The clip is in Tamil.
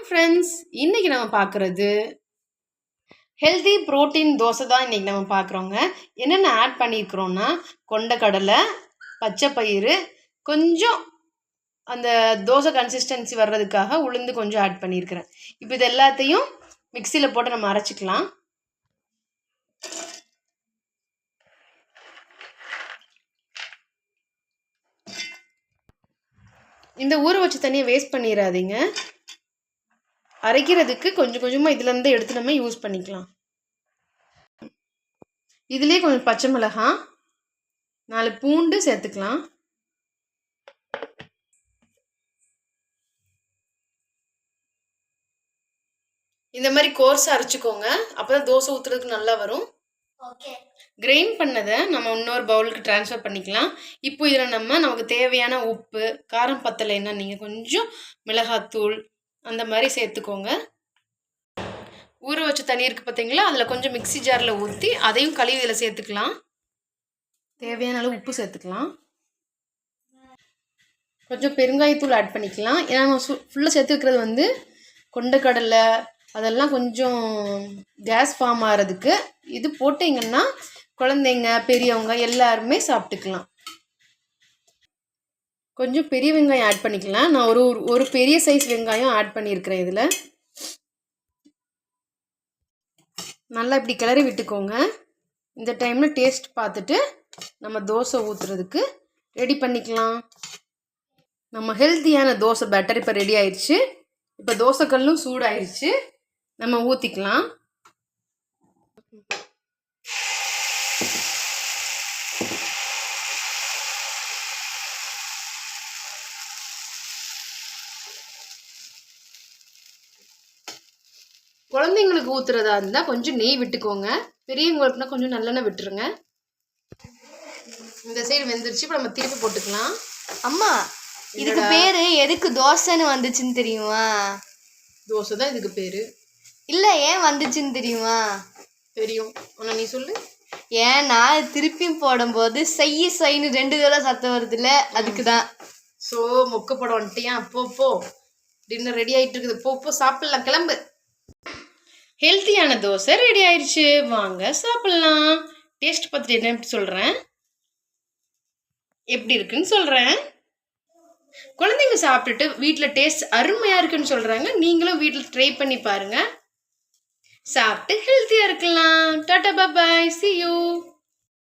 ஃப்ரெண்ட்ஸ் இன்னைக்கு நம்ம பார்க்குறது ஹெல்தி புரோட்டீன் தோசை தான் இன்னைக்கு நம்ம பார்க்குறோங்க என்னென்ன ஆட் பண்ணியிருக்கிறோன்னா கொண்டக்கடலை பச்சை பயிறு கொஞ்சம் அந்த தோசை கன்சிஸ்டன்சி வர்றதுக்காக உளுந்து கொஞ்சம் ஆட் பண்ணியிருக்கிறேன் இப்போ இது எல்லாத்தையும் மிக்சியில் போட்டு நம்ம அரைச்சிக்கலாம். இந்த ஊற வச்சு தண்ணியை வேஸ்ட் பண்ணிடாதீங்க அரைக்கிறதுக்கு கொஞ்சம் கொஞ்சமாக இதுலேருந்து எடுத்து நம்ம யூஸ் பண்ணிக்கலாம். இதுலேயே கொஞ்சம் பச்சை மிளகாய் நாலு பூண்டு சேர்த்துக்கலாம். இந்த மாதிரி கோர்ஸாக அரைச்சிக்கோங்க. அப்போ தான் தோசை ஊற்றுறதுக்கு நல்லா வரும். ஓகே கிரைண்ட் பண்ணதை நம்ம இன்னொரு பவுலுக்கு ட்ரான்ஸ்ஃபர் பண்ணிக்கலாம். இப்போ இதில் நம்ம நமக்கு தேவையான உப்பு காரம் பத்தலைன்னா நீங்கள் கொஞ்சம் மிளகாத்தூள் அந்த மாதிரி சேர்த்துக்கோங்க. ஊற வச்ச தண்ணி இருக்குது பார்த்தீங்களா அதில் கொஞ்சம் மிக்ஸி ஜாரில் ஊற்றி அதையும் கழுவி இதில் சேர்த்துக்கலாம். தேவையான அளவு உப்பு சேர்த்துக்கலாம். கொஞ்சம் பெருங்காயத்தூள் ஆட் பண்ணிக்கலாம். ஏன்னா நம்ம சு ஃபுல்லாக சேர்த்துக்கிறது வந்து கொண்டக்கடலை அதெல்லாம் கொஞ்சம் கேஸ் ஃபார்ம் ஆகிறதுக்கு இது போட்டிங்கன்னா குழந்தைங்க பெரியவங்க எல்லாருமே சாப்பிட்டுக்கலாம். கொஞ்சம் பெரிய வெங்காயம் ஆட் பண்ணிக்கலாம். நான் ஒரு ஒரு- ஒரு பெரிய சைஸ் வெங்காயம் ஆட் பண்ணியிருக்கிறேன் இதில். நல்லா இப்படி கிளறி விட்டுக்கோங்க. இந்த டைமில் டேஸ்ட் பார்த்துட்டு நம்ம தோசை ஊற்றுறதுக்கு ரெடி பண்ணிக்கலாம். நம்ம ஹெல்த்தியான தோசை பேட்டர் இப்போ ரெடி ஆயிடுச்சு இப்போ தோசைக்கல்லும் சூடாயிருச்சு. நம்ம ஊற்றிக்கலாம் குழந்தைங்களுக்கு ஊற்றுறதா இருந்தால் கொஞ்சம் நெய் விட்டுக்கோங்க. பெரியவங்களுக்குனா கொஞ்சம் நல்லெண்ணெய் விட்டுருங்க. இந்த சைடு வெந்துருச்சு இப்போ நம்ம திருப்பி போட்டுக்கலாம். அம்மா இதுக்கு பேரு எதுக்கு தோசைன்னு வந்துச்சுன்னு தெரியுமா? தோசை தான் இதுக்கு பேர். இல்ல ஏன் வந்துச்சுன்னு தெரியுமா? தெரியும். ஆனால் நீ சொல்லு. ஏன்னா திருப்பியும் போடும்போது செய்ய செய்ன்னு ரெண்டு தடவை சத்தம் வருதுல்ல அதுக்கு தான். ஸோ மொக்க படம் வந்துட்டியா போ போ. டின்னர் ரெடி ஆகிட்டு இருக்குது போ போ சாப்பிட்லாம். கிளம்பு. ஹெல்த்தியான தோசை ரெடி ஆயிடுச்சு வாங்க சாப்பிட்லாம். டேஸ்ட் பார்த்துட்டு என்ன சொல்கிறேன் எப்படி இருக்குன்னு சொல்கிறேன் குழந்தைங்க சாப்பிட்டுட்டு வீட்டில் டேஸ்ட் அருமையாக இருக்குன்னு சொல்கிறாங்க நீங்களும் வீட்டில் ட்ரை பண்ணி பாருங்கள் சாப்பிட்டு ஹெல்த்தியாக இருக்கலாம். Tata பாபாய் C you